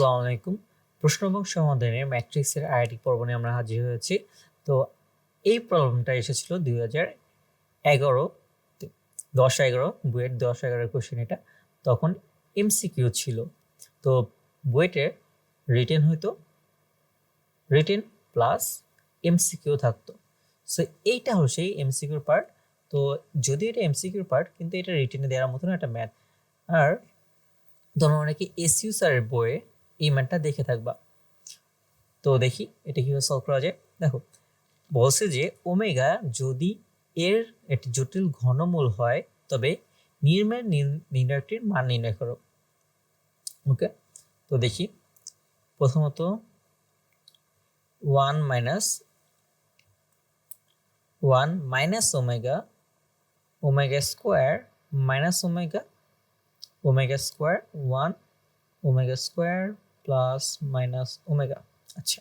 আসসালামু আলাইকুম। প্রশ্ন এবং সমাধানের ম্যাট্রিক্সের আইআইটি পর্ব নিয়ে আমরা হাজির হয়েছি। তো এই প্রবলেমটা এসেছিল দুই হাজার এগারো দশ এগারো, বুয়েট দশ এগারো কোশ্চেন এটা। তখন এমসিকিউ ছিল। তো বুয়েটের রিটেন হইতো। রিটেন প্লাস এমসিকিউ থাকতো। সো এইটা হলো সেই এমসিকিউর পার্ট তো যদি এটা এমসিকিউর পার্ট কিন্তু এটা রিটেনে দেওয়ার মতন একটা ম্যাথ আর তোমরা অনেকে এসইউ স্যারের বইয়ে এই ম্যাথটা দেখে থাকবা। তো দেখি, এটা কীভাবে সলভ করা যায়? দেখো, বলছে যে ওমেগা যদি এর একটি জটিল ঘনমূল হয়, তবে নির্মের নির্ণয়টির মান নির্ণয় করো। ওকে, তো দেখি, প্রথমত one minus one minus omega omega square minus omega omega square one, omega square plus minus omega আচ্ছা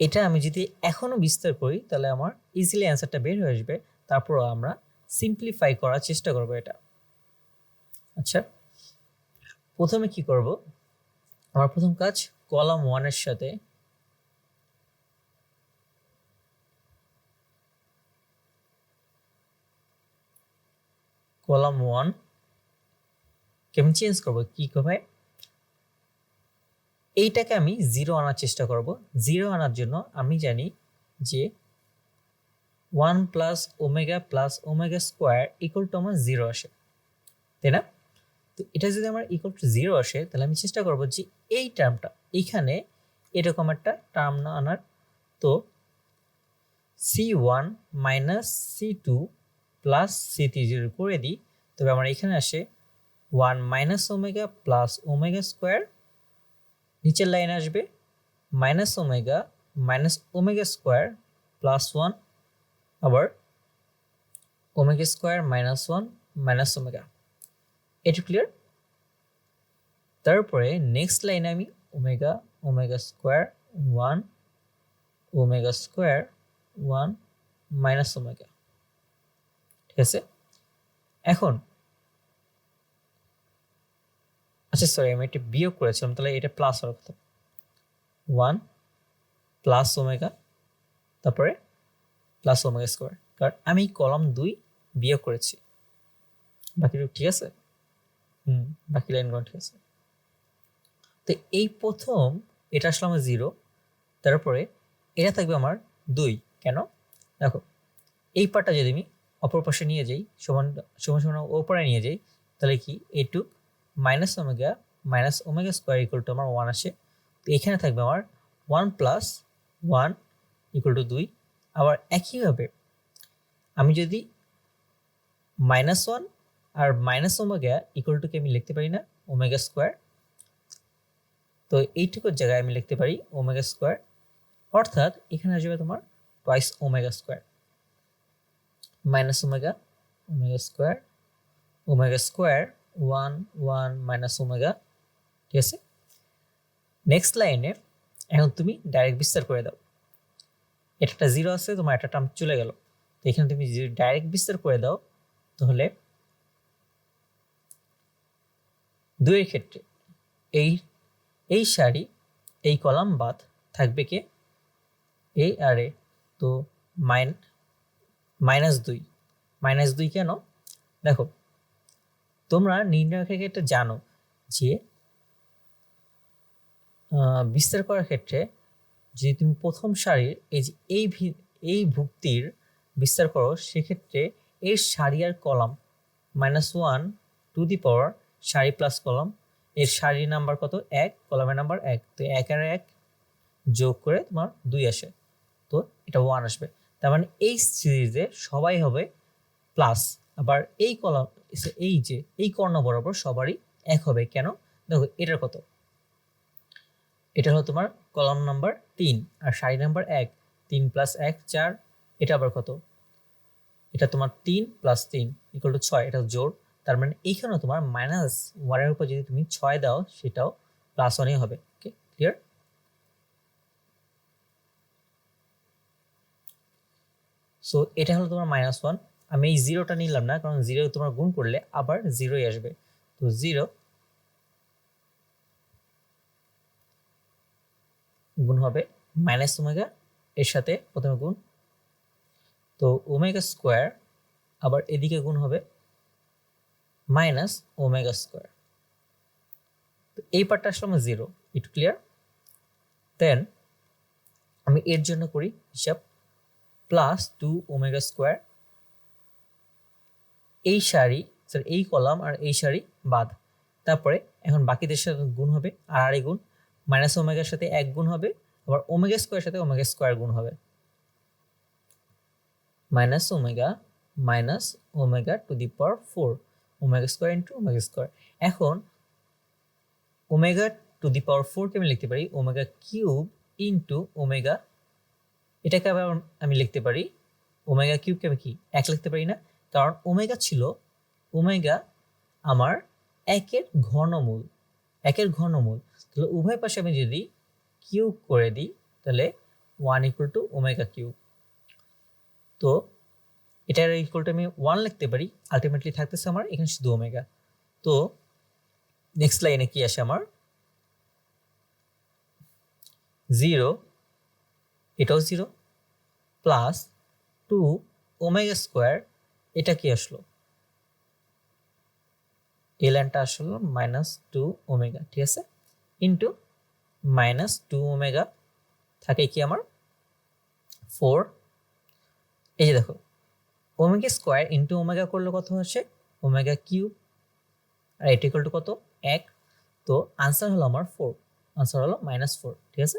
এটা আমি যদি এখনও বিস্তার করি, তাহলে আমার ইজিলি অ্যান্সারটা বের হয়ে আসবে। তারপর আমরা সিম্পলিফাই করার চেষ্টা করব এটা। আচ্ছা প্রথমে কি করব? আমার প্রথম কাজ কলাম ওয়ানের সাথে কলাম ওয়ান কেমন চেঞ্জ করব। কি করবে এইটাকে আমি জিরো আনার চেষ্টা করব। জিরো আনার জন্য আমি জানি যে one plus omega plus omega square equal to আমার জিরো আসে। তাই না? তো এটা যদি আমার ইকুয়াল টু জিরো আসে, তাহলে আমি চেষ্টা করব যে এই টার্মটা এইখানে এরকম একটা টার্ম না আনার। তো C one minus C two plus C three zero করে দিই, তবে আমার এখানে আসে one minus omega plus omega square নিচের লাইন আসবে minus omega minus omega square plus one আবার omega square minus one minus omega এটু ক্লিয়ার তারপরে নেক্সট লাইনে আমি omega omega square one omega square one minus omega ঠিক আছে? এখন আচ্ছা সরি আমি এটা বিয়োগ করেছিলাম, তাহলে এটা প্লাস হওয়ার কথা ওয়ান প্লাস ওমেগা তারপরে প্লাস ওমেগা স্কোয়ার কারণ আমি কলম দুই বিয়োগ করেছি। বাকি ঠিক আছে? হুম, বাকি লাইনগুলো ঠিক আছে। তো এই প্রথম, এটা আসলে আমার জিরো তারপরে এটা থাকবে আমার দুই। কেন? দেখো, এই পার্টটা যদি আমি অপর পাশে নিয়ে যাই, সমান সমান সমান ওপরে নিয়ে যাই, তাহলে কি? এইটুক minus omega minus omega square equal to আমার ওয়ান আসে। তো এখানে থাকবে আমার one plus one equal to দুই। আবার একইভাবে আমি যদি মাইনাস ওয়ান আর মাইনাস ওমেগা ইকুয়াল টুকে আমি লিখতে পারি না? ওমেগা স্কোয়ার তো এইটুকুর জায়গায় আমি লিখতে পারি ওমেগা স্কোয়ার অর্থাৎ এখানে আসবে তোমার toys omega square minus omega omega square omega square one one minus omega, ঠিক আছে? নেক্সট লাইনে এখন তুমি ডাইরেক্ট বিস্তার করে দাও। এটা একটা জিরো আছে, তোমার একটা টার্ম চলে গেল। তো এখানে তুমি যদি ডাইরেক্ট বিস্তার করে দাও, তাহলে দুইয়ের ক্ষেত্রে এই এই সারি, এই কলাম বাদ থাকবে কে? এই আর এ তো মাইন, মাইনাস দুই। মাইনাস দুই কেন? দেখো তোমরা নির্ণয় ক্ষেত্রে জানো যে বিস্তার করার ক্ষেত্রে যদি তুমি প্রথম সারির এই যে এই এই ভুক্তির বিস্তার করো, সেক্ষেত্রে এর সারি আর column minus one to the power সারি প্লাস কলাম, এর সারি নাম্বার কত? এক, কলামের নাম্বার এক। তো এক আর এক যোগ করে তোমার দুই আসে। তো এটা ওয়ান আসবে। তার মানে এই সিরিজে সবাই হবে প্লাস আবার এই কলাম এই যে, এই কর্ণ বরাবর সবারই এক হবে। কেন? দেখো, এটার কত? এটা হলো তোমার কলাম নাম্বার তিন আর সারি নাম্বার এক। তিন প্লাস এক, চার, এটা আবার কত? এটা তোমার তিন প্লাস তিন ইকুয়াল টু ছয়, এটা জোর তার মানে এইখানেও তোমার মাইনাস ওয়ানের উপর যদি তুমি ছয় দাও, সেটাও প্লাস ওয়ানই হবে। ওকে ক্লিয়ার সো এটা হলো তোমার মাইনাস ওয়ান আমি এই জিরোটা নিলাম না, কারণ জিরো তোমার গুণ করলে আবার জিরোই আসবে। তো জিরো গুণ হবে মাইনাস ওমেগা এর সাথে প্রথমে গুণ। তো ওমেগা স্কোয়ার আবার এদিকে গুণ হবে মাইনাস ওমেগা স্কোয়ার তো এই পার্টটা আসলে আমার জিরো ইট ক্লিয়ার দেন আমি এর জন্য করি হিসাব প্লাস টু ওমেগা স্কোয়ার এই সারি স্যার এই কলাম আর এই সারি বাদ। তারপরে এখন বাকিদের সাথে গুণ হবে আর আড়াই গুণ। মাইনাস ওমেগার সাথে এক গুণ হবে, আবার ওমেগা স্কোয়ার সাথে ওমেগা স্কোয়ার গুণ হবে। Minus omega minus omega to the power four omega square into omega square এখন ওমেগা টু দি পাওয়ার ফোরকে আমি লিখতে পারি, ওমেগা কিউব ইন্টু ওমেগা। এটাকে আবার আমি লিখতে পারি, ওমেগা কিউবকে আমি কি? এক লিখতে পারি না কারণ ওমেগা ছিল, ওমেগা আমার একের ঘনমূল একের ঘনমূল। তাহলে উভয় পাশে আমি যদি কিউব করে দিই, তাহলে one equal to omega cube তো এটার ইকুয়াল টু আমি ওয়ান লিখতে পারি আলটিমেটলি থাকতেছে আমার এখানে শুধু ওমেগা। তো নেক্সট লাইনে কি আসে আমার? জিরো এটাও zero plus two omega square এটা কি আসলো? এই লাইনটা আসলো মাইনাস টু ওমেগা ঠিক আছে? ইন্টু মাইনাস টু ওমেগা থাকে কি আমার? ফোর এই যে দেখো ওমেগা স্কোয়ার ইন্টু ওমেগা করলে কত হচ্ছে ওমেগা কিউব আর এটি টু কত? এক। তো আনসার হলো আমার ফোর আনসার হলো মাইনাস ফোর ঠিক আছে?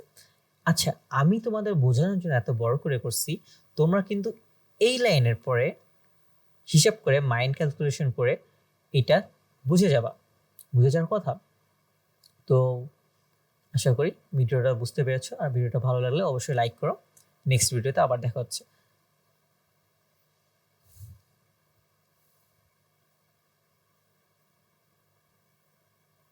আচ্ছা আমি তোমাদের বোঝানোর জন্য এত বড় করে করছি, তোমরা কিন্তু এই লাইনের পরে হিসাব করে মাইন্ড ক্যালকুলেশন করে এটা বুঝে যাবা। বুঝে যাওয়ার কথা। তো আশা করি ভিডিওটা বুঝতে পেরেছ। আর ভিডিওটা ভালো লাগলে অবশ্যই লাইক করো। নেক্সট ভিডিওতে আবার দেখা হচ্ছে।